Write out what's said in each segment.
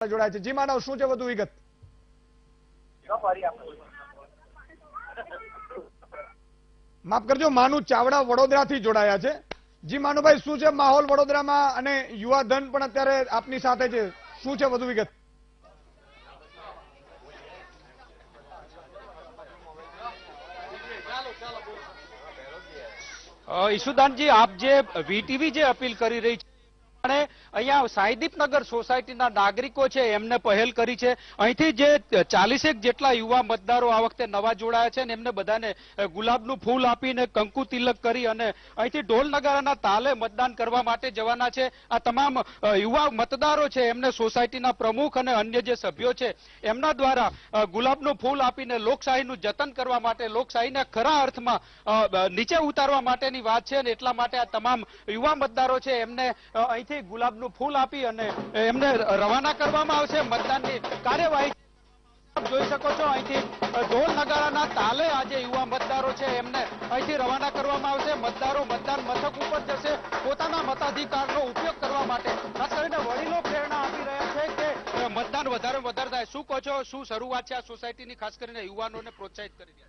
જોડાય છે. જી માનવ શું છે વધુ વિગત? માફ કરજો માનુ ચાવડા વડોદરાથી જોડાયા છે. જી માનુભાઈ શું છે માહોલ વડોદરામાં અને યુવા ધન પણ અત્યારે આપની સાથે છે? શું છે વધુ વિગત? ઈશુદાનજી આપ જે વીટીવી જે અપીલ કરી રહી છે અને અહીંયા સોસાયટીના નાગરિકો છે એમને પહેલ કરી છે. અહીંથી જે ચાલીસેક જેટલા યુવા મતદારો આ વખતે નવા જોડાયા છે એમને બધાને ગુલાબનું ફૂલ આપીને કંકુ તિલક કરી અને અહીંથી ઢોલ નગારાના તાલે મતદાન કરવા માટે જવાના છે. આ તમામ યુવા મતદારો છે એમને સોસાયટીના પ્રમુખ અને અન્ય જે સભ્યો છે એમના દ્વારા ગુલાબનું ફૂલ આપીને લોકશાહીનું જતન કરવા માટે લોકશાહીને ખરા અર્થમાં નીચે ઉતારવા માટેની વાત છે અને એટલા માટે આ તમામ યુવા મતદારો છે એમને અ, અહીંથી ગુલાબનું ફૂલ આપી અને એમને રવાના કરવામાં આવશે. મતદાનની કાર્યવાહી જોઈ શકો છો, અહીંથી ઢોલ નગારાના તાલે આજે યુવા મતદારો છે, એમને અહીંથી રવાના કરવામાં આવશે. મતદારો મતદાન મથક ઉપર જશે. પોતાના મતાધિકારનો ઉપયોગ કરવા માટે, ખાસ કરીને વડીલો પ્રેરણા આપી રહ્યા છે કે મતદાન વધારે વધારે થાય. શું કહો છો? શું શરૂઆત છે આ સોસાયટીની, ખાસ કરીને યુવાનોને પ્રોત્સાહિત કરી રહ્યા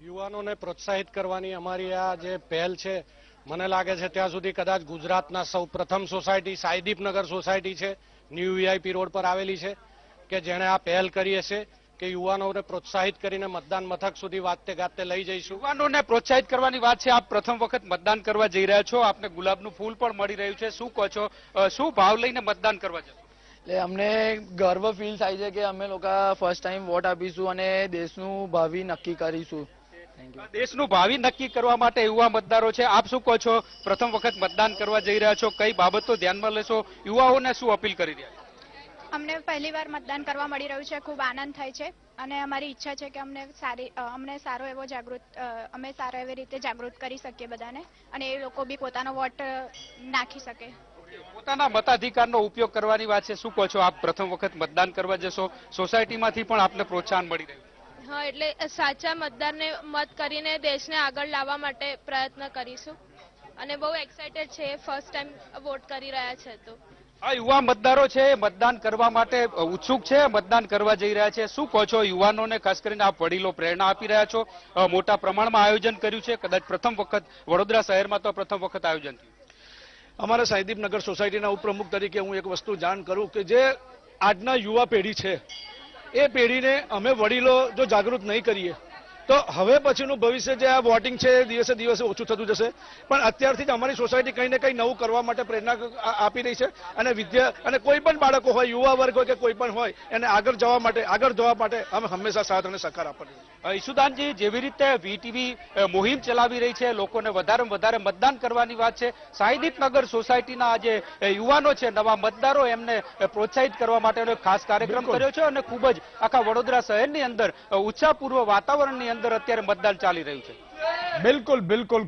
યુવાનોને પ્રોત્સાહિત કરવાની અમારી આ જે પહેલ છે મને લાગે છે ત્યાં સુધી કદાચ ગુજરાતના સૌ પ્રથમ સોસાયટી સાયદીપનગર સોસાયટી છે ન્યૂ વીઆઈપી રોડ પર આવેલી છે કે જેણે આ પહેલ કરી હશે કે યુવાનોને પ્રોત્સાહિત કરીને મતદાન મથક સુધી વાતે ગાતે લઈ જઈશું. યુવાનોને પ્રોત્સાહિત કરવાની વાત છે આપ પ્રથમ વખત મતદાન કરવા જઈ રહ્યા છો આપને ગુલાબનું ફૂલ પણ મળી રહ્યું છે. શું કહો છો? શું ભાવ લઈને મતદાન કરવા જશો? એટલે અમને ગર્વ ફીલ થાય છે કે અમે લોકો ફર્સ્ટ ટાઈમ વોટ આપીશું અને દેશનું ભાવિ નક્કી કરીશું. દેશનું ભાવિ નક્કી કરવા માટે યુવા મતદારો છે. આપ શું કહો છો? પ્રથમ વખત મતદાન કરવા જઈ રહ્યા છો. કઈ બાબતો ધ્યાનમાં લેશો? યુવાઓને શું અપીલ કરી રહ્યા અમને પહેલી વાર મતદાન કરવા મળી રહ્યું છે. ખૂબ આનંદ થાય છે અને અમારી ઈચ્છા છે કે અમને સારી અમને સારો એવો જાગૃત અમે સારો એવી રીતે જાગૃત કરી શકીએ બધાને અને એ લોકો બી પોતાનો વોટ નાખી શકે. પોતાના મતાધિકારનો ઉપયોગ કરવાની વાત છે. શું કહો છો? આપ પ્રથમ વખત મતદાન કરવા જશો. સોસાયટીમાંથી પણ આપને પ્રોત્સાહન મળી રહ્યું છે. હા એટલે સાચા મતદારને મત કરીને દેશને આગળ લાવવા માટે પ્રયત્ન કરીશું. અને બહુ એક્સાઇટેડ છે ફર્સ્ટ ટાઈમ વોટ કરી રહ્યા છે તો. આ યુવા મતદારો છે મતદાન કરવા માટે ઉત્સુક છે મતદાન કરવા જઈ રહ્યા છે. શું કહો છો યુવાનોને? ખાસ કરીને આપ વડીલો પ્રેરણા આપી રહ્યા છો. મોટા પ્રમાણમાં આયોજન કર્યું છે. કદાચ પ્રથમ વખત વડોદરા શહેરમાં તો પ્રથમ વખત આયોજન થયું. અમારા સાહિદીપનગર સોસાયટીના ઉપપ્રમુખ તરીકે હું એક વસ્તુ જાણ કરું કે જે આજના યુવા પેઢી છે એ પેઢીને અમે વડીલો જો જાગૃત નહીં કરીએ તો હવે પછીનું ભવિષ્ય જે આ વોટિંગ છે દિવસે દિવસે ઓછું થતું જશે. પણ અત્યારથી જ અમારી સોસાયટી કંઈ ને કંઈ નવું કરવા માટે પ્રેરણા આપી રહી છે. અને વિદ્યા અને કોઈ પણ બાળકો હોય યુવા વર્ગ હોય કે કોઈ પણ હોય એને આગળ જવા માટે આગળ જવા માટે અમે હંમેશા સાથ અને સહકાર આપવાની ઈશુદાનજી જેવી રીતે વીટીવી મુહિમ ચલાવી રહી છે લોકોને વધારે વધારે મતદાન કરવાની વાત છે સાઈદીપનગર સોસાયટીના જે યુવાનો છે નવા મતદારો એમને પ્રોત્સાહિત કરવા માટેનો ખાસ કાર્યક્રમ કર્યો છે અને ખૂબ જ આખા વડોદરા શહેરની અંદર ઉત્સાહપૂર્વ વાતાવરણની અંદર અત્યારે મતદાન ચાલી રહ્યું છે. બિલકુલ બિલકુલ.